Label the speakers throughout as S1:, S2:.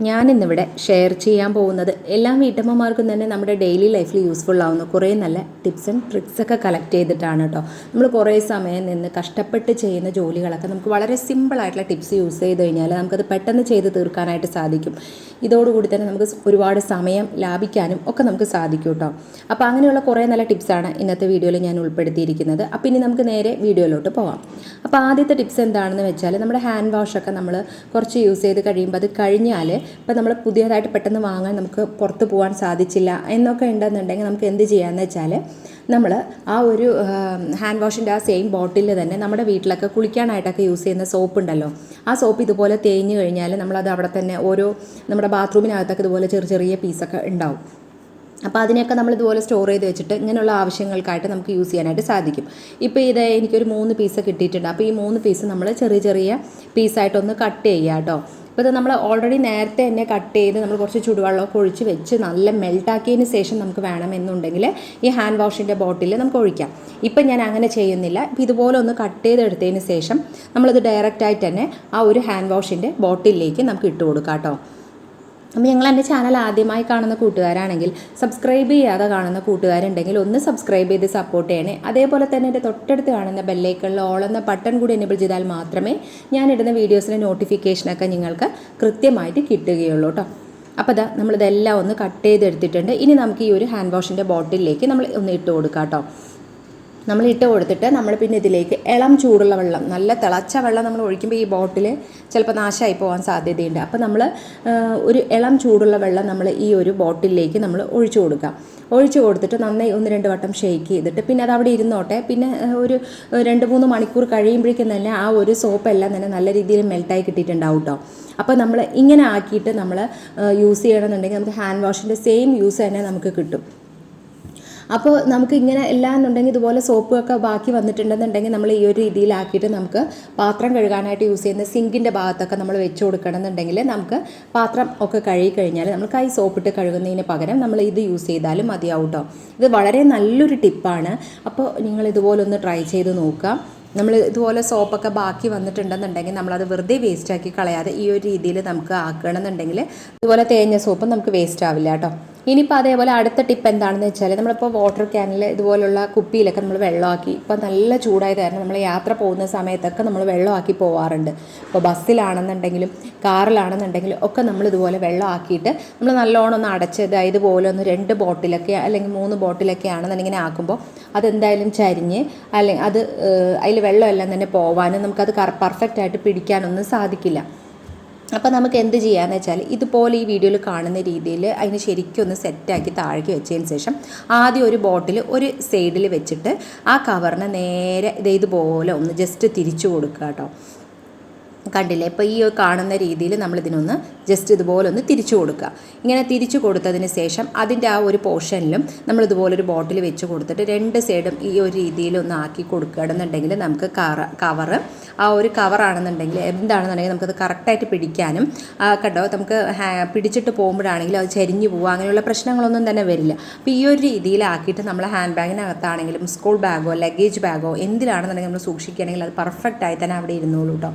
S1: ഞാനിന്നിവിടെ ഷെയർ ചെയ്യാൻ പോകുന്നത് എല്ലാ വീട്ടമ്മമാർക്കും തന്നെ നമ്മുടെ ഡെയിലി ലൈഫിൽ യൂസ്ഫുൾ ആവുന്ന കുറേ നല്ല ടിപ്സ് ആൻഡ് ട്രിക്സ് ഒക്കെ കളക്ട് ചെയ്തിട്ടാണ് കേട്ടോ. നമ്മൾ കുറേ സമയം നിന്ന് കഷ്ടപ്പെട്ട് ചെയ്യുന്ന ജോലികളൊക്കെ നമുക്ക് വളരെ സിമ്പിളായിട്ടുള്ള ടിപ്സ് യൂസ് ചെയ്ത് കഴിഞ്ഞാൽ നമുക്കത് പെട്ടെന്ന് ചെയ്ത് തീർക്കാനായിട്ട് സാധിക്കും. ഇതോടുകൂടി തന്നെ നമുക്ക് ഒരുപാട് സമയം ലാഭിക്കാനും ഒക്കെ നമുക്ക് സാധിക്കും കേട്ടോ. അപ്പോൾ അങ്ങനെയുള്ള കുറേ നല്ല ടിപ്സാണ് ഇന്നത്തെ വീഡിയോയിൽ ഞാൻ ഉൾപ്പെടുത്തിയിരിക്കുന്നത്. അപ്പോൾ ഇനി നമുക്ക് നേരെ വീഡിയോയിലോട്ട് പോവാം. അപ്പോൾ ആദ്യത്തെ ടിപ്സ് എന്താണെന്ന് വെച്ചാൽ നമ്മുടെ ഹാൻഡ് വാഷൊക്കെ നമ്മൾ കുറച്ച് യൂസ് ചെയ്ത് കഴിയുമ്പോൾ അത് കഴിഞ്ഞാൽ ഇപ്പോൾ നമ്മൾ പുതിയതായിട്ട് പെട്ടെന്ന് വാങ്ങാൻ നമുക്ക് പുറത്ത് പോകാൻ സാധിച്ചില്ല എന്നൊക്കെ ഉണ്ടെന്നുണ്ടെങ്കിൽ നമുക്ക് എന്ത് ചെയ്യാമെന്ന് വെച്ചാൽ നമ്മൾ ആ ഒരു ഹാൻഡ് വാഷിന്റെ ആ സെയിം ബോട്ടിൽ തന്നെ നമ്മുടെ വീട്ടിലൊക്കെ കുളിക്കാനായിട്ടൊക്കെ യൂസ് ചെയ്യുന്ന സോപ്പ് ഉണ്ടല്ലോ. ആ സോപ്പ് ഇതുപോലെ തേഞ്ഞ് കഴിഞ്ഞാൽ നമ്മളത് അവിടെ തന്നെ ഓരോ നമ്മുടെ ബാത്റൂമിനകത്തൊക്കെ ഇതുപോലെ ചെറിയ ചെറിയ പീസൊക്കെ ഉണ്ടാവും. അപ്പോൾ അതിനെയൊക്കെ നമ്മൾ ഇതുപോലെ സ്റ്റോർ ചെയ്ത് വെച്ചിട്ട് ഇങ്ങനെയുള്ള ആവശ്യങ്ങൾക്കായിട്ട് നമുക്ക് യൂസ് ചെയ്യാനായിട്ട് സാധിക്കും. ഇപ്പോൾ ഇത് എനിക്കൊരു മൂന്ന് പീസ് കിട്ടിയിട്ടുണ്ട്. അപ്പോൾ ഈ മൂന്ന് പീസ് നമ്മൾ ചെറിയ ചെറിയ പീസായിട്ടൊന്ന് കട്ട് ചെയ്യുക കേട്ടോ അപ്പോൾ ഇത് നമ്മൾ ഓൾറെഡി നേരത്തെ തന്നെ കട്ട് ചെയ്ത് നമ്മൾ കുറച്ച് ചുടുവെള്ളമൊക്കെ ഒഴിച്ച് വെച്ച് നല്ല മെൽട്ടാക്കിയതിന് ശേഷം നമുക്ക് വേണമെന്നുണ്ടെങ്കിൽ ഈ ഹാൻഡ് വാഷിന്റെ ബോട്ടിൽ നമുക്ക് ഒഴിക്കാം. ഇപ്പം ഞാൻ അങ്ങനെ ചെയ്യുന്നില്ല. ഇപ്പോൾ ഇതുപോലെ ഒന്ന് കട്ട് ചെയ്തെടുത്തതിന് ശേഷം നമ്മളത് ഡയറക്റ്റായിട്ട് തന്നെ ആ ഒരു ഹാൻഡ് വാഷിന്റെ ബോട്ടിലേക്ക് നമുക്ക് ഇട്ട് കൊടുക്കാം കേട്ടോ. അപ്പോൾ ഞങ്ങൾ എന്റെ ചാനൽ ആദ്യമായി കാണുന്ന കൂട്ടുകാരാണെങ്കിൽ സബ്സ്ക്രൈബ് ചെയ്യാതെ കാണുന്ന കൂട്ടുകാരുണ്ടെങ്കിൽ ഒന്ന് സബ്സ്ക്രൈബ് ചെയ്ത് സപ്പോർട്ട് ചെയ്യണേ. അതേപോലെ തന്നെ എന്റെ തൊട്ടടുത്ത് കാണുന്ന ബെല്ലൈക്കണിൽ ഓൾ എന്ന ബട്ടൺ കൂടി എനേബിൾ ചെയ്താൽ മാത്രമേ ഞാൻ ഇടുന്ന വീഡിയോസിന്റെ നോട്ടിഫിക്കേഷനൊക്കെ നിങ്ങൾക്ക് കൃത്യമായിട്ട് കിട്ടുകയുള്ളൂ കേട്ടോ അപ്പോൾ അതാ നമ്മളിതെല്ലാം ഒന്ന് കട്ട് ചെയ്തെടുത്തിട്ടുണ്ട്. ഇനി നമുക്ക് ഈ ഒരു ഹാൻഡ് വാഷിന്റെ ബോട്ടിലേക്ക് നമ്മൾ ഒന്ന് ഇട്ട് കൊടുക്കാം കേട്ടോ നമ്മൾ ഇട്ട് കൊടുത്തിട്ട് നമ്മൾ പിന്നെ ഇതിലേക്ക് ഇളം ചൂടുള്ള വെള്ളം നല്ല തിളച്ച വെള്ളം നമ്മൾ ഒഴിക്കുമ്പോൾ ഈ ബോട്ടിൽ ചിലപ്പോൾ നാശമായി പോകാൻ സാധ്യതയുണ്ട്. അപ്പോൾ നമ്മൾ ഒരു ഇളം ചൂടുള്ള വെള്ളം നമ്മൾ ഈ ഒരു ബോട്ടിലേക്ക് നമ്മൾ ഒഴിച്ചു കൊടുക്കാം ഒഴിച്ചു കൊടുത്തിട്ട് നന്നായി ഒന്ന് രണ്ട് വട്ടം ഷെയ്ക്ക് ചെയ്തിട്ട് പിന്നെ അത് അവിടെ ഇരുന്നോട്ടെ. പിന്നെ ഒരു രണ്ട് മൂന്ന് മണിക്കൂർ കഴിയുമ്പോഴേക്കും തന്നെ ആ ഒരു സോപ്പ് എല്ലാം തന്നെ നല്ല രീതിയിൽ മെൽട്ടായി കിട്ടിയിട്ടുണ്ടാവും കേട്ടോ അപ്പോൾ നമ്മൾ ഇങ്ങനെ ആക്കിയിട്ട് നമ്മൾ യൂസ് ചെയ്യണമെന്നുണ്ടെങ്കിൽ നമുക്ക് ഹാൻഡ് വാഷിന്റെ സെയിം യൂസ് തന്നെ നമുക്ക് കിട്ടും. അപ്പോൾ നമുക്ക് ഇങ്ങനെ എല്ലാം എന്നുണ്ടെങ്കിൽ ഇതുപോലെ സോപ്പൊക്കെ ബാക്കി വന്നിട്ടുണ്ടെന്നുണ്ടെങ്കിൽ നമ്മൾ ഈ ഒരു രീതിയിലാക്കിയിട്ട് നമുക്ക് പാത്രം കഴുകാനായിട്ട് യൂസ് ചെയ്യുന്ന സിങ്കിന്റെ ഭാഗത്തൊക്കെ നമ്മൾ വെച്ച് കൊടുക്കണമെന്നുണ്ടെങ്കിൽ നമുക്ക് പാത്രം ഒക്കെ കഴുകി കഴിഞ്ഞാൽ നമ്മൾ കൈ സോപ്പിട്ട് കഴുകുന്നതിന് പകരം നമ്മൾ ഇത് യൂസ് ചെയ്താലും മതിയാവും കേട്ടോ ഇത് വളരെ നല്ലൊരു ടിപ്പാണ്. അപ്പോൾ നിങ്ങൾ ഇതുപോലെ ഒന്ന് ട്രൈ ചെയ്ത് നോക്കുക. നമ്മൾ ഇതുപോലെ സോപ്പൊക്കെ ബാക്കി വന്നിട്ടുണ്ടെന്നുണ്ടെങ്കിൽ നമ്മളത് വെറുതെ വേസ്റ്റാക്കി കളയാതെ ഈ ഒരു രീതിയിൽ നമുക്ക് ആക്കണമെന്നുണ്ടെങ്കിൽ ഇതുപോലെ തേഞ്ഞ സോപ്പ് നമുക്ക് വേസ്റ്റ് ആവില്ല കേട്ടോ ഇനിയിപ്പോൾ അതേപോലെ അടുത്ത ടിപ്പ് എന്താണെന്ന് വെച്ചാൽ നമ്മളിപ്പോൾ വാട്ടർ ക്യാനിൽ ഇതുപോലുള്ള കുപ്പിയിലൊക്കെ നമ്മൾ വെള്ളമാക്കി ഇപ്പോൾ നല്ല ചൂടായത് കാരണം നമ്മൾ യാത്ര പോകുന്ന സമയത്തൊക്കെ നമ്മൾ വെള്ളമാക്കി പോവാറുണ്ട്. ഇപ്പോൾ ബസ്സിലാണെന്നുണ്ടെങ്കിലും കാറിലാണെന്നുണ്ടെങ്കിലും ഒക്കെ നമ്മൾ ഇതുപോലെ വെള്ളമാക്കിയിട്ട് നമ്മൾ നല്ലോണം ഒന്ന് അടച്ചത് ഇതുപോലെ ഒന്ന് രണ്ട് ബോട്ടിലൊക്കെ അല്ലെങ്കിൽ മൂന്ന് ബോട്ടിലൊക്കെ ആണെന്നുണ്ടെങ്കിൽ ആക്കുമ്പോൾ അതെന്തായാലും ചരിഞ്ഞ് അല്ലെങ്കിൽ അത് അതിൽ വെള്ളമെല്ലാം തന്നെ പോവാനും നമുക്കത് പെർഫെക്റ്റ് ആയിട്ട് പിടിക്കാനൊന്നും സാധിക്കില്ല. അപ്പോൾ നമുക്ക് എന്ത് ചെയ്യാമെന്ന് വെച്ചാൽ ഇതുപോലെ ഈ വീഡിയോയിൽ കാണുന്ന രീതിയിൽ അതിന് ശരിക്കും ഒന്ന് സെറ്റാക്കി താഴേക്ക് വെച്ചതിന് ശേഷം ആദ്യം ഒരു ബോട്ടിൽ ഒരു സൈഡിൽ വെച്ചിട്ട് ആ കവറിനെ നേരെ ഇതേതുപോലെ ഒന്ന് ജസ്റ്റ് തിരിച്ചു കൊടുക്കുക കേട്ടോ കണ്ടില്ലേ? ഇപ്പോൾ ഈ കാണുന്ന രീതിയിൽ നമ്മൾ ഇതിനൊന്ന് ജസ്റ്റ് ഇതുപോലെ ഒന്ന് തിരിച്ചു കൊടുക്കുക. ഇങ്ങനെ തിരിച്ചു കൊടുത്തതിന് ശേഷം അതിന്റെ ആ ഒരു പോർഷനിലും നമ്മൾ ഇതുപോലെ ഒരു ബോട്ടിൽ വെച്ച് കൊടുത്തിട്ട് രണ്ട് സൈഡും ഈ ഒരു രീതിയിലൊന്ന് ആക്കി കൊടുക്കുകയാണെന്നുണ്ടെങ്കിൽ നമുക്ക് കറ കവറ് ആ ഒരു കവറാണെന്നുണ്ടെങ്കിൽ എന്താണെന്നുണ്ടെങ്കിൽ നമുക്കത് കറക്റ്റായിട്ട് പിടിക്കാനും കണ്ടോ? നമുക്ക് പിടിച്ചിട്ട് പോകുമ്പോഴാണെങ്കിലും അത് ചരിഞ്ഞു പോവുക അങ്ങനെയുള്ള പ്രശ്നങ്ങളൊന്നും തന്നെ വരില്ല. അപ്പോൾ ഈ ഒരു രീതിയിലാക്കിയിട്ട് നമ്മൾ ഹാൻഡ് ബാഗിനകത്താണെങ്കിലും സ്കൂൾ ബാഗോ ലഗേജ് ബാഗോ എന്തിലാണെന്നുണ്ടെങ്കിൽ നമ്മൾ സൂക്ഷിക്കുകയാണെങ്കിൽ അത് പെർഫെക്റ്റായി തന്നെ അവിടെ ഇരുന്നോളൂ കേട്ടോ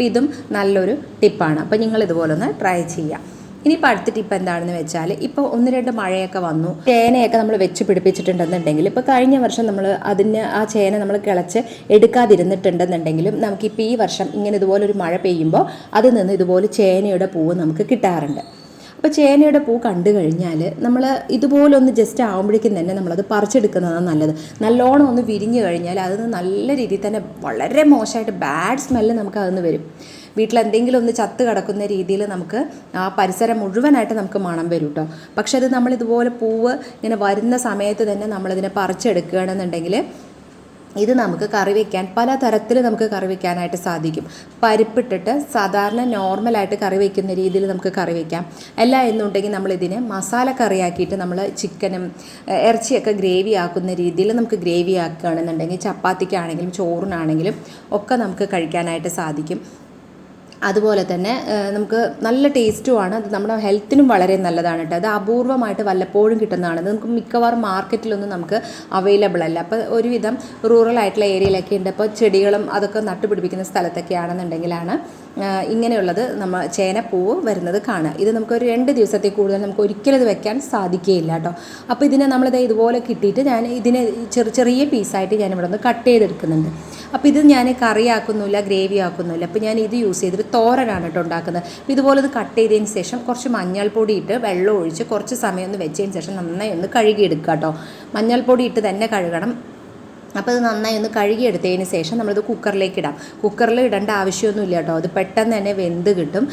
S1: അപ്പോൾ ഇതും നല്ലൊരു ടിപ്പാണ്. അപ്പോൾ നിങ്ങൾ ഇതുപോലെ ഒന്ന് ട്രൈ ചെയ്യാം. ഇനിയിപ്പോൾ അടുത്ത ടിപ്പ് എന്താണെന്ന് വെച്ചാൽ ഇപ്പോൾ ഒന്ന് രണ്ട് മഴയൊക്കെ വന്നു. ചേനയൊക്കെ നമ്മൾ വെച്ച് പിടിപ്പിച്ചിട്ടുണ്ടെന്നുണ്ടെങ്കിൽ ഇപ്പോൾ കഴിഞ്ഞ വർഷം നമ്മൾ അതിന് ആ ചേന നമ്മൾ കിളച്ച് എടുക്കാതിരുന്നിട്ടുണ്ടെന്നുണ്ടെങ്കിലും നമുക്കിപ്പോൾ ഈ വർഷം ഇങ്ങനെ ഇതുപോലൊരു മഴ പെയ്യുമ്പോൾ അതിൽ നിന്ന് ഇതുപോലെ ചേനയുടെ പൂവ് നമുക്ക് കിട്ടാറുണ്ട്. അപ്പോൾ ചേനയുടെ പൂ കണ്ടു കഴിഞ്ഞാൽ നമ്മൾ ഇതുപോലൊന്ന് ജസ്റ്റ് ആകുമ്പോഴേക്കും തന്നെ നമ്മളത് പറിച്ചെടുക്കുന്നതാണ് നല്ലത്. നല്ലോണം ഒന്ന് വിരിഞ്ഞു കഴിഞ്ഞാൽ അതിന് നല്ല രീതിയിൽ തന്നെ വളരെ മോശമായിട്ട് ബാഡ് സ്മെല്ല് നമുക്ക് അതിന് വരും. വീട്ടിൽ എന്തെങ്കിലും ഒന്ന് ചത്ത് കിടക്കുന്ന രീതിയിൽ നമുക്ക് ആ പരിസരം മുഴുവനായിട്ട് നമുക്ക് മണം വരും കേട്ടോ പക്ഷെ അത് നമ്മൾ ഇതുപോലെ പൂവ് ഇങ്ങനെ വരുന്ന സമയത്ത് തന്നെ നമ്മളിതിനെ പറിച്ചെടുക്കുകയാണെന്നുണ്ടെങ്കിൽ ഇത് നമുക്ക് കറി വെക്കാൻ പല തരത്തിൽ നമുക്ക് കറി വയ്ക്കാനായിട്ട് സാധിക്കും. പരിപ്പിട്ടിട്ട് സാധാരണ നോർമലായിട്ട് കറി വെക്കുന്ന രീതിയിൽ നമുക്ക് കറി വെക്കാം. അല്ല എന്നുണ്ടെങ്കിൽ നമ്മളിതിനെ മസാല കറിയാക്കിയിട്ട് നമ്മൾ ചിക്കനും ഇറച്ചിയൊക്കെ ഗ്രേവി ആക്കുന്ന രീതിയിൽ നമുക്ക് ഗ്രേവി ആക്കുകയാണെന്നുണ്ടെങ്കിൽ ചപ്പാത്തിക്കാണെങ്കിലും ചോറിനാണെങ്കിലും ഒക്കെ നമുക്ക് കഴിക്കാനായിട്ട് സാധിക്കും. അതുപോലെ തന്നെ നമുക്ക് നല്ല ടേസ്റ്റുമാണ് അത് നമ്മുടെ ഹെൽത്തിനും വളരെ നല്ലതാണ് കേട്ടോ അത് അപൂർവമായിട്ട് വല്ലപ്പോഴും കിട്ടുന്നതാണ്. നമുക്ക് മിക്കവാറും മാർക്കറ്റിലൊന്നും നമുക്ക് അവൈലബിൾ അല്ല. അപ്പോൾ ഒരുവിധം റൂറൽ ആയിട്ടുള്ള ഏരിയയിലൊക്കെ ഉണ്ട്. അപ്പോൾ ചെടികളും അതൊക്കെ നട്ടുപിടിപ്പിക്കുന്ന സ്ഥലത്തൊക്കെ ആണെന്നുണ്ടെങ്കിലാണ്. ഇങ്ങനെയുള്ളത് നമ്മൾ ചേനപ്പൂവ് വരുന്നത് കാണുക ഇത് നമുക്കൊരു രണ്ട് ദിവസത്തിൽ കൂടുതൽ നമുക്ക് ഒരിക്കലും ഇത് വെക്കാൻ സാധിക്കുകയില്ല കേട്ടോ. അപ്പോൾ ഇതിനെ നമ്മളിത് ഇതുപോലെ കിട്ടിയിട്ട് ഞാൻ ഇതിനെ ചെറിയ ചെറിയ പീസായിട്ട് ഞാൻ ഇവിടെ നിന്ന് കട്ട് ചെയ്തെടുക്കുന്നുണ്ട്. അപ്പോൾ ഇത് ഞാൻ കറി ആക്കുന്നില്ല ഗ്രേവി ആക്കുന്നില്ല. അപ്പോൾ ഞാൻ ഇത് യൂസ് ചെയ്തിട്ട് തോരനാണ് കേട്ടോ ഉണ്ടാക്കുന്നത്. അപ്പോൾ ഇതുപോലെ ഇത് കട്ട് ചെയ്തതിന് ശേഷം കുറച്ച് മഞ്ഞൾപ്പൊടി ഇട്ട് വെള്ളം ഒഴിച്ച് കുറച്ച് സമയം ഒന്ന് വെച്ചതിന് ശേഷം നന്നായി ഒന്ന് കഴുകിയെടുക്കുക കേട്ടോ. മഞ്ഞൾപ്പൊടി ഇട്ട് തന്നെ കഴുകണം. അപ്പോൾ അത് നന്നായി ഒന്ന് കഴുകിയെടുത്തതിന് ശേഷം നമ്മളിത് കുക്കറിലേക്ക് ഇടാം കുക്കറിൽ ഇടേണ്ട ആവശ്യമൊന്നുമില്ല കേട്ടോ. അത് പെട്ടെന്ന് തന്നെ വെന്ത് കിട്ടും.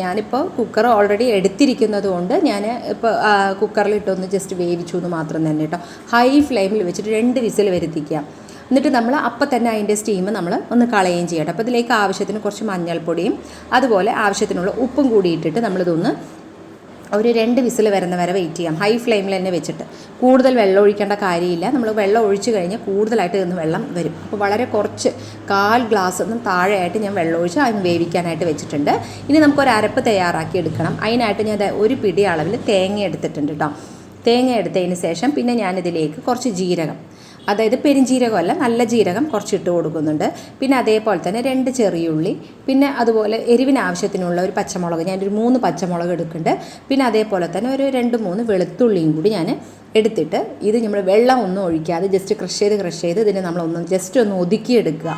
S1: ഞാനിപ്പോൾ കുക്കർ ഓൾറെഡി എടുത്തിരിക്കുന്നത് കൊണ്ട് ഞാൻ ഇപ്പോൾ കുക്കറിൽ ഇട്ടൊന്ന് ജസ്റ്റ് വേവിച്ചു എന്ന് മാത്രം തന്നെ കേട്ടോ. ഹൈ ഫ്ലെയിമിൽ വെച്ചിട്ട് രണ്ട് വിസിൽ വരുത്തിക്കുക. എന്നിട്ട് നമ്മൾ അപ്പം തന്നെ അതിന്റെ സ്റ്റീം നമ്മൾ ഒന്ന് കളയുകയും ചെയ്യട്ടെ അപ്പോൾ ഇതിലേക്ക് ആവശ്യത്തിന് കുറച്ച് മഞ്ഞൾപ്പൊടിയും അതുപോലെ ആവശ്യത്തിനുള്ള ഉപ്പും കൂടി ഇട്ടിട്ട് നമ്മളിതൊന്ന് ഒരു രണ്ട് വിസിൽ വരുന്ന വരെ വെയിറ്റ് ചെയ്യാം ഹൈ ഫ്ലെയിമിൽ തന്നെ വെച്ചിട്ട്. കൂടുതൽ വെള്ളം ഒഴിക്കേണ്ട കാര്യമില്ല. നമ്മൾ വെള്ളം ഒഴിച്ചു കഴിഞ്ഞാൽ കൂടുതലായിട്ട് ഇന്ന് വെള്ളം വരും. അപ്പോൾ വളരെ കുറച്ച് കാൽ ഗ്ലാസ് ഒന്നും താഴെയായിട്ട് ഞാൻ വെള്ളം ഒഴിച്ച് അതിന് വേവിക്കാനായിട്ട് വെച്ചിട്ടുണ്ട്. ഇനി നമുക്കൊരു അരപ്പ് തയ്യാറാക്കി എടുക്കണം. അതിനായിട്ട് ഞാൻ ഒരു പിടി അളവിൽ തേങ്ങ എടുത്തിട്ടുണ്ട് കേട്ടോ തേങ്ങ എടുത്തതിന് ശേഷം പിന്നെ ഞാനിതിലേക്ക് കുറച്ച് ജീരകം. അതായത് പെരിഞ്ജീരകമല്ല നല്ല ജീരകം കുറച്ചിട്ട് കൊടുക്കുന്നുണ്ട്. പിന്നെ അതേപോലെ തന്നെ രണ്ട് ചെറിയുള്ളി പിന്നെ അതുപോലെ എരിവിന് ആവശ്യത്തിനുള്ള ഒരു പച്ചമുളക് ഞാനൊരു മൂന്ന് പച്ചമുളക് എടുക്കുന്നുണ്ട്. പിന്നെ അതേപോലെ തന്നെ ഒരു രണ്ട് മൂന്ന് വെളുത്തുള്ളിയും കൂടി ഞാൻ എടുത്തിട്ട് ഇത് നമ്മൾ വെള്ളം ഒന്നും ഒഴിക്കാതെ ജസ്റ്റ് ക്രഷ് ചെയ്ത് ക്രഷ് ചെയ്ത് ഇതിനെ നമ്മളൊന്ന് ജസ്റ്റ് ഒന്ന് ഒതുക്കിയെടുക്കുക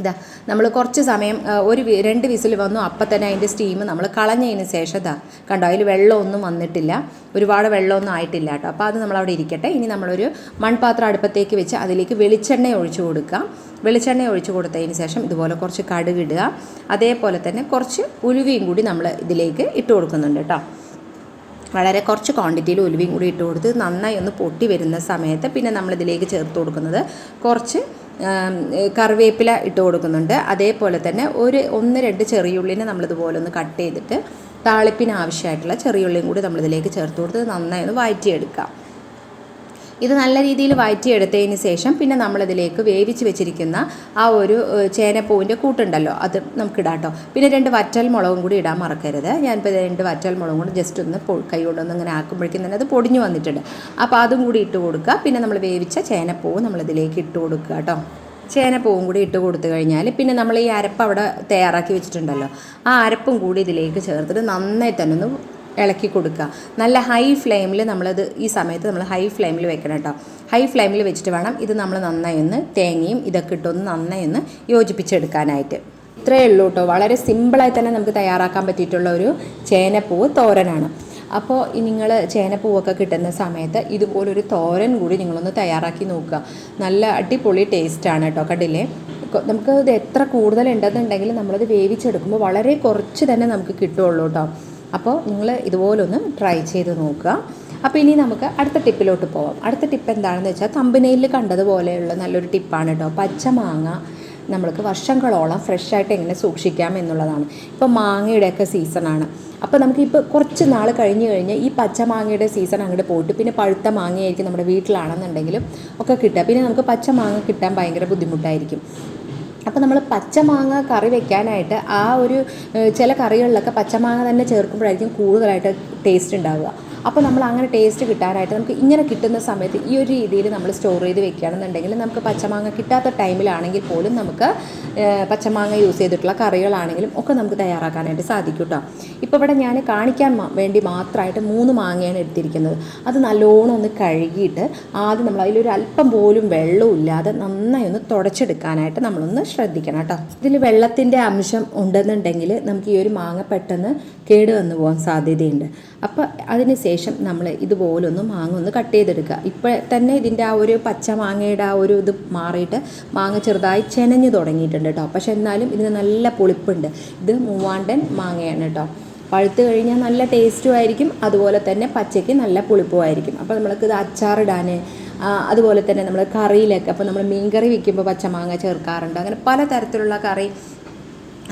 S1: ഇതാ നമ്മൾ കുറച്ച് സമയം ഒരു രണ്ട് വിസിൽ വന്നു അപ്പം തന്നെ അതിന്റെ സ്റ്റീം നമ്മൾ കളഞ്ഞതിന് ശേഷം ഇതാ കണ്ടോ അതിൽ വെള്ളമൊന്നും വന്നിട്ടില്ല. ഒരുപാട് വെള്ളമൊന്നും ആയിട്ടില്ല കേട്ടോ. അപ്പോൾ അത് നമ്മൾ അവിടെ ഇരിക്കട്ടെ. ഇനി നമ്മളൊരു മൺപാത്രം അടുപ്പത്തേക്ക് വെച്ച് അതിലേക്ക് വെളിച്ചെണ്ണ ഒഴിച്ചു കൊടുക്കാം. വെളിച്ചെണ്ണ ഒഴിച്ചു കൊടുത്തതിന് ശേഷം ഇതുപോലെ കുറച്ച് കടുകിടുക അതേപോലെ തന്നെ കുറച്ച് ഉലുവയും കൂടി നമ്മൾ ഇതിലേക്ക് ഇട്ട് കൊടുക്കുന്നുണ്ട് കേട്ടോ. വളരെ കുറച്ച് ക്വാണ്ടിറ്റിയിൽ ഉലുവയും കൂടി ഇട്ട് കൊടുത്ത് നന്നായി ഒന്ന് പൊട്ടി വരുന്ന സമയത്ത് പിന്നെ നമ്മളിതിലേക്ക് ചേർത്ത് കൊടുക്കുന്നത് കുറച്ച് കറിവേപ്പില ഇട്ട് കൊടുക്കുന്നുണ്ട്. അതേപോലെ തന്നെ ഒരു ഒന്ന് രണ്ട് ചെറിയുള്ളിനെ നമ്മളിതുപോലെ ഒന്ന് കട്ട് ചെയ്തിട്ട് താളിപ്പിന് ആവശ്യമായിട്ടുള്ള ചെറിയുള്ളിയും കൂടി നമ്മളിതിലേക്ക് ചേർത്ത് കൊടുത്ത് നന്നായി ഒന്ന് വഴറ്റിയെടുക്കാം ഇത് നല്ല രീതിയിൽ വഴറ്റിയെടുത്തതിന് ശേഷം പിന്നെ നമ്മളിതിലേക്ക് വേവിച്ച് വെച്ചിരിക്കുന്ന ആ ഒരു ചേനപ്പൂവിന്റെ കൂട്ടുണ്ടല്ലോ അത് നമുക്ക് കേട്ടോ പിന്നെ രണ്ട് വറ്റൽ മുളകും കൂടി ഇടാൻ മറക്കരുത്. ഞാനിപ്പോൾ രണ്ട് വറ്റൽ മുളകും കൂടി ജസ്റ്റ് ഒന്ന് കൈ കൊണ്ടൊന്ന് ഇങ്ങനെ ആക്കുമ്പോഴേക്കും തന്നെ അത് പൊടിഞ്ഞു വന്നിട്ടുണ്ട്. അപ്പോൾ അതും കൂടി ഇട്ട് കൊടുക്കുക. പിന്നെ നമ്മൾ വേവിച്ച ചേനപ്പൂവ് നമ്മളിതിലേക്ക് ഇട്ട് കൊടുക്കുക കേട്ടോ. ചേനപ്പൂവും കൂടി ഇട്ട് കൊടുത്തു കഴിഞ്ഞാൽ പിന്നെ നമ്മൾ ഈ അരപ്പ് അവിടെ തയ്യാറാക്കി വെച്ചിട്ടുണ്ടല്ലോ. ആ അരപ്പും കൂടി ഇതിലേക്ക് ചേർത്തിട്ട് നന്നായി തന്നെ ഒന്ന് ഇളക്കി കൊടുക്കുക. നല്ല ഹൈ ഫ്ലെയിമിൽ നമ്മളത് ഈ സമയത്ത് നമ്മൾ ഹൈ ഫ്ലെയിമിൽ വെക്കണം കേട്ടോ ഹൈ ഫ്ലെയിമിൽ വെച്ചിട്ട് വേണം ഇത് നമ്മൾ നന്നായി ഒന്ന് തേങ്ങയും ഇതൊക്കെ ഇട്ടൊന്ന് നന്നായി ഒന്ന് യോജിപ്പിച്ചെടുക്കാനായിട്ട്. ഇത്രയേ ഉള്ളൂ കേട്ടോ വളരെ സിമ്പിളായി തന്നെ നമുക്ക് തയ്യാറാക്കാൻ പറ്റിയിട്ടുള്ള ഒരു ചേനപ്പൂവ് തോരനാണ്. അപ്പോൾ നിങ്ങൾ ചേനപ്പൂവൊക്കെ കിട്ടുന്ന സമയത്ത് ഇതുപോലൊരു തോരൻ കൂടി നിങ്ങളൊന്ന് തയ്യാറാക്കി നോക്കുക. നല്ല അടിപൊളി ടേസ്റ്റാണ് കേട്ടോ കണ്ടില്ലേ നമുക്ക് ഇത് എത്ര കൂടുതൽ ഉണ്ടെന്നുണ്ടെങ്കിൽ നമ്മളത് വേവിച്ചെടുക്കുമ്പോൾ വളരെ കുറച്ച് തന്നെ നമുക്ക് കിട്ടുള്ളൂ കേട്ടോ അപ്പോൾ നിങ്ങൾ ഇതുപോലൊന്ന് ട്രൈ ചെയ്ത് നോക്കുക. അപ്പോൾ ഇനി നമുക്ക് അടുത്ത ടിപ്പിലോട്ട് പോവാം. അടുത്ത ടിപ്പ് എന്താണെന്ന് വെച്ചാൽ തമ്പനയിൽ കണ്ടതുപോലെയുള്ള നല്ലൊരു ടിപ്പാണ് കേട്ടോ പച്ചമാങ്ങ നമ്മൾക്ക് വർഷങ്ങളോളം ഫ്രഷായിട്ട് എങ്ങനെ സൂക്ഷിക്കാം എന്നുള്ളതാണ്. ഇപ്പോൾ മാങ്ങയുടെയൊക്കെ സീസണാണ് അപ്പോൾ നമുക്കിപ്പോൾ കുറച്ച് നാൾ കഴിഞ്ഞ് കഴിഞ്ഞ് ഈ പച്ചമാങ്ങയുടെ സീസൺ അങ്ങോട്ട് പോയിട്ട് പിന്നെ പഴുത്ത മാങ്ങയായിരിക്കും നമ്മുടെ വീട്ടിലാണെന്നുണ്ടെങ്കിലും ഒക്കെ കിട്ടുക. പിന്നെ നമുക്ക് പച്ച മാങ്ങ കിട്ടാൻ ഭയങ്കര ബുദ്ധിമുട്ടായിരിക്കും. അപ്പോൾ നമ്മൾ പച്ചമാങ്ങ കറി വെക്കാനായിട്ട് ആ ഒരു ചില കറികളിലൊക്കെ പച്ചമാങ്ങ തന്നെ ചേർക്കുമ്പോഴായിരിക്കും കൂടുതലായിട്ട് ടേസ്റ്റ് ഉണ്ടാവുക. അപ്പോൾ നമ്മൾ അങ്ങനെ ടേസ്റ്റ് കിട്ടാനായിട്ട് നമുക്ക് ഇങ്ങനെ കിട്ടുന്ന സമയത്ത് ഈ ഒരു രീതിയിൽ നമ്മൾ സ്റ്റോർ ചെയ്ത് വെക്കുകയാണെന്നുണ്ടെങ്കിൽ നമുക്ക് പച്ചമാങ്ങ കിട്ടാത്ത ടൈമിലാണെങ്കിൽ പോലും നമുക്ക് പച്ചമാങ്ങ യൂസ് ചെയ്തിട്ടുള്ള കറികളാണെങ്കിലും ഒക്കെ നമുക്ക് തയ്യാറാക്കാനായിട്ട് സാധിക്കും കേട്ടോ ഇപ്പോൾ ഇവിടെ ഞാൻ കാണിക്കാൻ വേണ്ടി മാത്രമായിട്ട് മൂന്ന് മാങ്ങയാണ് എടുത്തിരിക്കുന്നത്. അത് നല്ലോണം ഒന്ന് കഴുകിയിട്ട് ആദ്യം നമ്മൾ അതിലൊരു അല്പം പോലും വെള്ളവും ഇല്ലാതെ നന്നായി ഒന്ന് തുടച്ചെടുക്കാനായിട്ട് നമ്മളൊന്ന് ശ്രദ്ധിക്കണം കേട്ടോ ഇതിൽ വെള്ളത്തിന്റെ അംശം ഉണ്ടെന്നുണ്ടെങ്കിൽ നമുക്ക് ഈ ഒരു മാങ്ങ പെട്ടെന്ന് കേട് വന്നു പോകാൻ സാധ്യതയുണ്ട്. അപ്പോൾ അതിന് ശേഷം നമ്മൾ ഇതുപോലൊന്ന് മാങ്ങ ഒന്ന് കട്ട് ചെയ്തെടുക്കുക. ഇപ്പോൾ തന്നെ ഇതിന്റെ ആ ഒരു പച്ച മാങ്ങയുടെ ആ ഒരു ഇത് മാറിയിട്ട് മാങ്ങ ചെറുതായി ചെനഞ്ഞ് തുടങ്ങിയിട്ടുണ്ട് കേട്ടോ പക്ഷെ എന്നാലും ഇതിന് നല്ല പുളിപ്പുണ്ട്. ഇത് മൂവാണ്ടൻ മാങ്ങയാണ് കേട്ടോ പഴുത്ത് കഴിഞ്ഞാൽ നല്ല ടേസ്റ്റും ആയിരിക്കും. അതുപോലെ തന്നെ പച്ചയ്ക്ക് നല്ല പുളിപ്പുമായിരിക്കും അപ്പോൾ നമ്മൾക്ക് ഇത് അച്ചാറിടാൻ അതുപോലെ തന്നെ നമ്മൾ കറിയിലൊക്കെ അപ്പോൾ നമ്മൾ മീൻ കറി വയ്ക്കുമ്പോൾ പച്ചമാങ്ങ ചേർക്കാറുണ്ട്. അങ്ങനെ പല തരത്തിലുള്ള കറി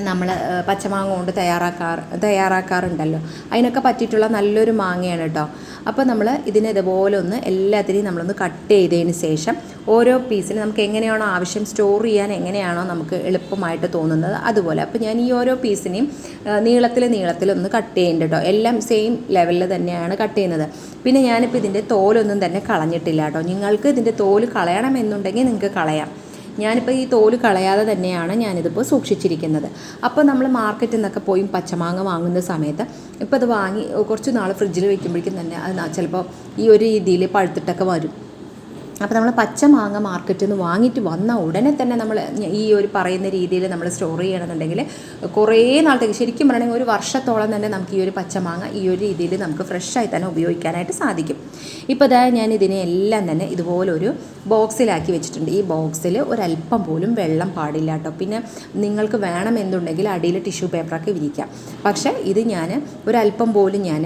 S1: നമ്മൾ പച്ചമാങ്ങ കൊണ്ട് തയ്യാറാക്കാറ് തയ്യാറാക്കാറുണ്ടല്ലോ. അതിനൊക്കെ പറ്റിയിട്ടുള്ള നല്ലൊരു മാങ്ങയാണ് കേട്ടോ അപ്പോൾ നമ്മൾ ഇതിനെ ഇതുപോലെ ഒന്ന് എല്ലാത്തിനെയും നമ്മളൊന്ന് കട്ട് ചെയ്തതിന് ശേഷം ഓരോ പീസിന് നമുക്ക് എങ്ങനെയാണോ ആവശ്യം സ്റ്റോർ ചെയ്യാൻ എങ്ങനെയാണോ നമുക്ക് എളുപ്പമായിട്ട് തോന്നുന്നത് അതുപോലെ. അപ്പോൾ ഞാൻ ഈ ഓരോ പീസിനെയും നീളത്തിൽ നീളത്തിൽ ഒന്ന് കട്ട് ചെയ്യുന്നുണ്ട് കേട്ടോ എല്ലാം സെയിം ലെവലിൽ തന്നെയാണ് കട്ട് ചെയ്യുന്നത്. പിന്നെ ഞാനിപ്പോൾ ഇതിന്റെ തോലൊന്നും തന്നെ കളഞ്ഞിട്ടില്ല കേട്ടോ നിങ്ങൾക്ക് ഇതിന്റെ തോൽ കളയണമെന്നുണ്ടെങ്കിൽ നിങ്ങൾക്ക് കളയാം. ഞാനിപ്പോൾ ഈ തോൽ കളയാതെ തന്നെയാണ് ഞാനിതിപ്പോൾ സൂക്ഷിച്ചിരിക്കുന്നത്. അപ്പോൾ നമ്മൾ മാർക്കറ്റിൽ നിന്നൊക്കെ പോയി പച്ചമാങ്ങ വാങ്ങുന്ന സമയത്ത് ഇപ്പോൾ അത് വാങ്ങി കുറച്ച് നാൾ ഫ്രിഡ്ജിൽ വെക്കുമ്പോഴേക്കും തന്നെ അത് ചിലപ്പോൾ ഈ ഒരു രീതിയിൽ പഴുത്തിട്ടൊക്കെ വരും. അപ്പോൾ നമ്മൾ പച്ച മാങ്ങ മാർക്കറ്റിൽ നിന്ന് വാങ്ങിയിട്ട് വന്ന ഉടനെ തന്നെ നമ്മൾ ഈ ഒരു പറയുന്ന രീതിയിൽ നമ്മൾ സ്റ്റോർ ചെയ്യണമെന്നുണ്ടെങ്കിൽ കുറേ നാളത്തേക്ക് ശരിക്കും പറയണമെങ്കിൽ ഒരു വർഷത്തോളം തന്നെ നമുക്ക് ഈ ഒരു പച്ചമാങ്ങ ഈ ഒരു രീതിയിൽ നമുക്ക് ഫ്രഷായി തന്നെ ഉപയോഗിക്കാനായിട്ട് സാധിക്കും. ഇപ്പോൾ ഇതാ ഞാൻ ഇതിനെ എല്ലാം തന്നെ ഇതുപോലെ ഒരു ബോക്സിലാക്കി വെച്ചിട്ടുണ്ട്. ഈ ബോക്സിൽ ഒരല്പം പോലും വെള്ളം പാടില്ല കേട്ടോ. പിന്നെ നിങ്ങൾക്ക് വേണമെന്നുണ്ടെങ്കിൽ അടിയിൽ ടിഷ്യൂ പേപ്പറൊക്കെ വിരിക്കാം. പക്ഷേ ഇത് ഞാൻ ഒരല്പം പോലും ഞാൻ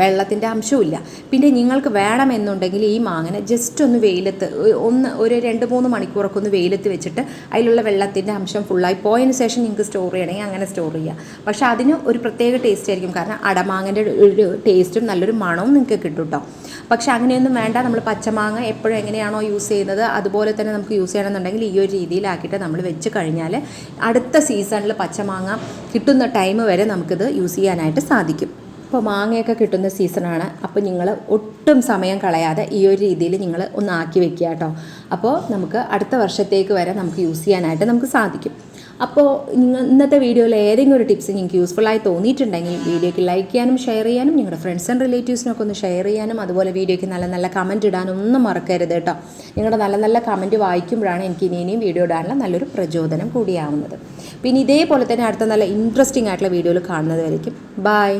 S1: വെള്ളത്തിന്റെ അംശമില്ല പിന്നെ നിങ്ങൾക്ക് വേണമെന്നുണ്ടെങ്കിൽ ഈ മാങ്ങനെ ജസ്റ്റ് ഒന്ന് വെയിലത്ത് ഒന്ന് ഒരു രണ്ട് മൂന്ന് മണിക്കൂറൊക്കെ ഒന്ന് വെയിലത്ത് വെച്ചിട്ട് അതിലുള്ള വെള്ളത്തിന്റെ അംശം ഫുള്ളായി പോയതിന് ശേഷം നിങ്ങൾക്ക് സ്റ്റോർ ചെയ്യണമെങ്കിൽ അങ്ങനെ സ്റ്റോർ ചെയ്യുക പക്ഷേ അതിന് ഒരു പ്രത്യേക ടേസ്റ്റ് ആയിരിക്കും. കാരണം അടമാങ്ങന്റെ ഒരു ടേസ്റ്റും നല്ലൊരു മണവും നിങ്ങൾക്ക് കിട്ടും കേട്ടോ പക്ഷേ അങ്ങനെയൊന്നും വേണ്ട. നമ്മൾ പച്ചമാങ്ങ എപ്പോഴും എങ്ങനെയാണോ യൂസ് ചെയ്യുന്നത് അതുപോലെ തന്നെ നമുക്ക് യൂസ് ചെയ്യണമെന്നുണ്ടെങ്കിൽ ഈ ഒരു രീതിയിലാക്കിയിട്ട് നമ്മൾ വെച്ച് കഴിഞ്ഞാൽ അടുത്ത സീസണിൽ പച്ചമാങ്ങ കിട്ടുന്ന ടൈം വരെ നമുക്കിത് യൂസ് ചെയ്യാനായിട്ട് സാധിക്കും. ഇപ്പോൾ മാങ്ങയൊക്കെ കിട്ടുന്ന സീസണാണ് അപ്പോൾ നിങ്ങൾ ഒട്ടും സമയം കളയാതെ ഈ ഒരു രീതിയിൽ നിങ്ങൾ ഒന്ന് ആക്കി വെക്കുക കേട്ടോ. അപ്പോൾ നമുക്ക് അടുത്ത വർഷത്തേക്ക് വരെ നമുക്ക് യൂസ് ചെയ്യാനായിട്ട് നമുക്ക് സാധിക്കും. അപ്പോൾ ഇന്നത്തെ വീഡിയോയിൽ ഏതെങ്കിലും ഒരു ടിപ്സ് നിങ്ങൾക്ക് യൂസ്ഫുള്ളായി തോന്നിയിട്ടുണ്ടെങ്കിൽ വീഡിയോയ്ക്ക് ലൈക്ക് ചെയ്യാനും ഷെയർ ചെയ്യാനും നിങ്ങളുടെ ഫ്രണ്ട്സ് ആൻഡ് റിലേറ്റീവ്സിനൊക്കെ ഒന്ന് ഷെയർ ചെയ്യാനും അതുപോലെ വീഡിയോയ്ക്ക് നല്ല നല്ല കമന്റ് ഇടാനും ഒന്നും മറക്കരുത് കേട്ടോ. നിങ്ങളുടെ നല്ല നല്ല കമന്റ് വായിക്കുമ്പോഴാണ് എനിക്ക് ഇനി ഇനിയും വീഡിയോ ഇടാനുള്ള നല്ലൊരു പ്രചോദനം കൂടിയാവുന്നത്. പിന്നെ ഇതേപോലെ തന്നെ അടുത്ത നല്ല ഇൻട്രസ്റ്റിംഗ് ആയിട്ടുള്ള വീഡിയോയിൽ കാണുന്നത് വരയ്ക്കും ബൈ